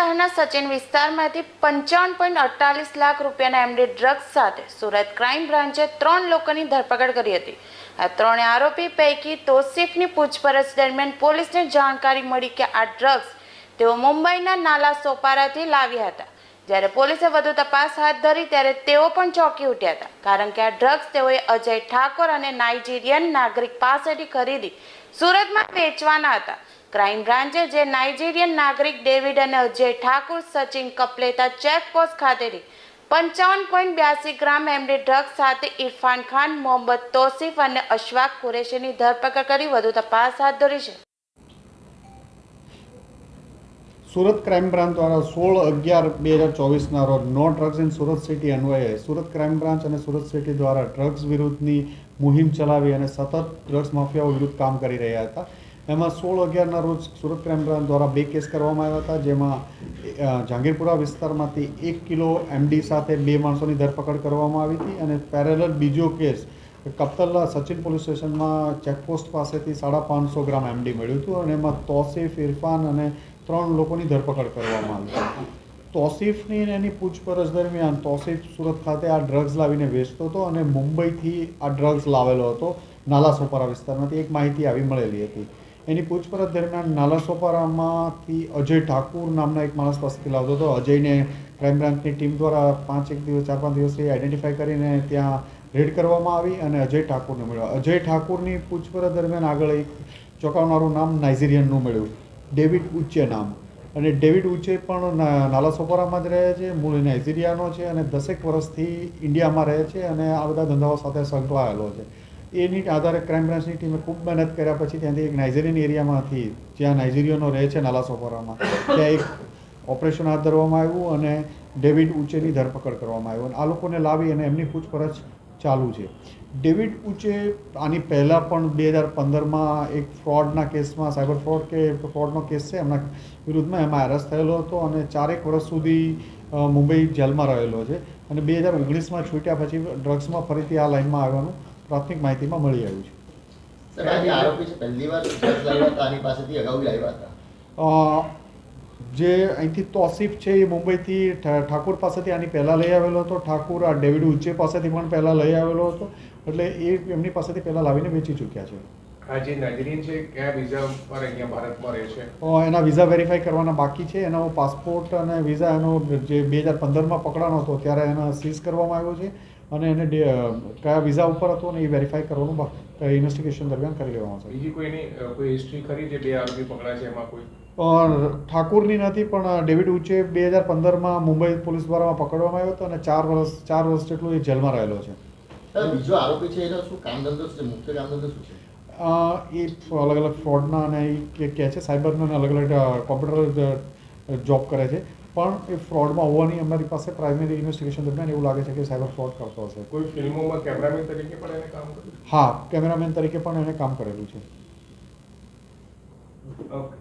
સચિન વિસ્તારમાંથી પંચાવન પોઈન્ટ અડતાલીસ લાખ રૂપિયાના એમડી ડ્રગ્સ સાથે સુરત ક્રાઇમ બ્રાન્ચે ત્રણ લોકોની ધરપકડ કરી હતી. આ ત્રણે આરોપી પૈકી તોસીફની પૂછપરછ દરમિયાન પોલીસને જાણકારી મળી કે આ ડ્રગ્સ તેઓ મુંબઈના નાલા સોપારાથી લાવ્યા હતા. જ્યારે પોલીસે વધુ તપાસ હાથ ધરી ત્યારે તેઓ પણ ચોંકી ઉઠ્યા હતા. કારણ કે આ ડ્રગ્સ તેઓએ અજય ઠાકોર અને નાઇજીરિયન નાગરિક પાસેથી ખરીદી સુરતમાં વેચવાના હતા. ક્રાઇમ બ્રાન્ચે જે નાઇજીરિયન નાગરિક ડેવિડ અને અજય ઠાકુર, સચિન કપલેતા ચેકપોસ્ટ ખાતેથી પંચાવન પોઈન્ટ બ્યાસી ગ્રામ એમડી ડ્રગ્સ સાથે ઇરફાન ખાન, મોહમ્મદ તોસીફ અને અશવાક કુરેશીની ધરપકડ કરી વધુ તપાસ હાથ ધરી છે. સુરત ક્રાઇમ બ્રાન્ચ દ્વારા સોળ અગિયાર બે હજાર ચોવીસના રોજ નો ડ્રગ્સ ઇન સુરત સિટી અન્વયે સુરત ક્રાઇમ બ્રાન્ચ અને સુરત સિટી દ્વારા ડ્રગ્સ વિરુદ્ધની મુહિમ ચલાવી અને સતત ડ્રગ્સ માફિયાઓ વિરુદ્ધ કામ કરી રહ્યા હતા. એમાં સોળ અગિયારના રોજ સુરત ક્રાઇમ બ્રાન્ચ દ્વારા બે કેસ કરવામાં આવ્યા હતા, જેમાં જહાંગીરપુરા વિસ્તારમાંથી એક કિલો એમડી સાથે બે માણસોની ધરપકડ કરવામાં આવી હતી અને પેરેલલ બીજો કેસ, કપ્તલ્લા સચિન પોલીસ સ્ટેશનમાં ચેકપોસ્ટ પાસેથી સાડા પાંચસો ગ્રામ એમડી મળ્યું હતું અને એમાં તોસીફ, ઇરફાન અને ત્રણ લોકોની ધરપકડ કરવામાં આવી તોસીફની એની પૂછપરછ દરમિયાન તોસીફ સુરત ખાતે આ ડ્રગ્સ લાવીને વેચતો હતો અને મુંબઈથી આ ડ્રગ્સ લાવેલો હતો નાલા સોપારા વિસ્તારમાંથી. એક માહિતી આવી મળેલી હતી. એની પૂછપરછ દરમિયાન નાલા સોપારામાંથી અજય ઠાકુર નામના એક માણસ પાસેથી લાવતો હતો. અજયને ક્રાઇમ બ્રાન્ચની ટીમ દ્વારા પાંચ, એક દિવસ, ચાર, પાંચ દિવસથી આઈડેન્ટિફાઈ કરીને ત્યાં રેડ કરવામાં આવી અને અજય ઠાકુરને મળ્યો. અજય ઠાકુરની પૂછપરછ દરમિયાન આગળ એક ચોંકાવનારું નામ નાઇઝેરિયનનું મળ્યું. ડેવિડ ઉચ્ચે નામ. અને ડેવિડ ઉચ્ચે પણ ના- નાલા સોપારામાં જ રહે છે, મૂળ નાઇજીરિયાનો છે અને દસેક વર્ષથી ઇન્ડિયામાં રહે છે અને આ બધા ધંધાઓ સાથે સંકળાયેલો છે. એની આધારે ક્રાઇમ બ્રાન્ચની ટીમે ખૂબ મહેનત કર્યા પછી ત્યાંથી એક નાઇજીરિયન એરિયામાંથી, જ્યાં નાઇજીરિયનો રહે છે નાલા સોપારામાં, ત્યાં એક ઓપરેશન હાથ ધરવામાં આવ્યું અને ડેવિડ ઉચેની ધરપકડ કરવામાં આવ્યું. અને આ લોકોને લાવી અને એમની પૂછપરછ ચાલુ છે. ડેવિડ ઉચે આની પહેલાં પણ બે હજાર પંદરમાં એક ફ્રોડના કેસમાં સાયબર ફ્રોડ કે ફ્રોડનો કેસ છે એમના વિરુદ્ધમાં એમાં એરેસ્ટ થયેલો હતો અને ચારેક વર્ષ સુધી મુંબઈ જેલમાં રહેલો છે અને બે હજાર ઓગણીસમાં છૂટ્યા પછી ડ્રગ્સમાં ફરીથી આ લાઇનમાં આવવાનું પ્રાથમિક માહિતીમાં મળી આવ્યું છે. આરોપી છે પહેલી વાર લાવ્યા હતા આની પાસેથી અગાઉ લાવ્યા હતા? અ, જે અહીંથી તોસીફ છે એ મુંબઈથી ઠાકોર પાસેથી આની પહેલાં લઈ આવેલો હતો. ઠાકુર આ ડેવિડ ઉચ્ચે પાસેથી પણ પહેલાં લઈ આવેલો હતો. એટલે એ એમની પાસેથી પહેલાં લાવીને વેચી ચૂક્યા છે. જે નાઇજીરિયન છે કયા વિઝા પર અહીંયા ભારતમાં રહે છે? એના વિઝા વેરીફાઈ કરવાના બાકી છે. એનો પાસપોર્ટ અને વિઝા એનો જે બે હજાર પંદરમાં પકડાનો હતો ત્યારે એને સીઝ કરવામાં આવ્યો છે અને એને કયા વિઝા ઉપર હતો ને એ વેરીફાઈ કરવાનું બાકી ઇન્વેસ્ટિગેશન દરમિયાન કરી લેવામાં આવશે. બીજી કોઈની કોઈ હિસ્ટ્રી ખરી જે બે આરોપી પકડાય છે એમાં કોઈ? ઠાકુરની નથી પણ ડેવિડ ઉચ્ચે બે હજાર પંદરમાં મુંબઈ પોલીસ દ્વારા પકડવામાં આવ્યો હતો અને ચાર વર્ષ ચાર વર્ષ જેટલું એ જેલમાં રહેલો છે. બીજો આરોપી છે એનો શું કામ ધંધો છે? મુખ્ય કામ ધંધો શું છે? એ અલગ અલગ ફ્રોડના અને એ કહે છે સાયબરના અલગ અલગ કોમ્પ્યુટર જોબ કરે છે. પણ એ ફ્રોડમાં હોવાની અમારી પાસે પ્રાઇમરી ઇન્વેસ્ટિગેશન દરમિયાન એવું લાગે છે કે સાયબર ફ્રોડ કરતો હશે. કોઈ ફિલ્મોમાં કેમેરામેન તરીકે પણ એને કામ કર્યું હા કેમેરામેન તરીકે પણ એને કામ કરેલું છે. ઓકે.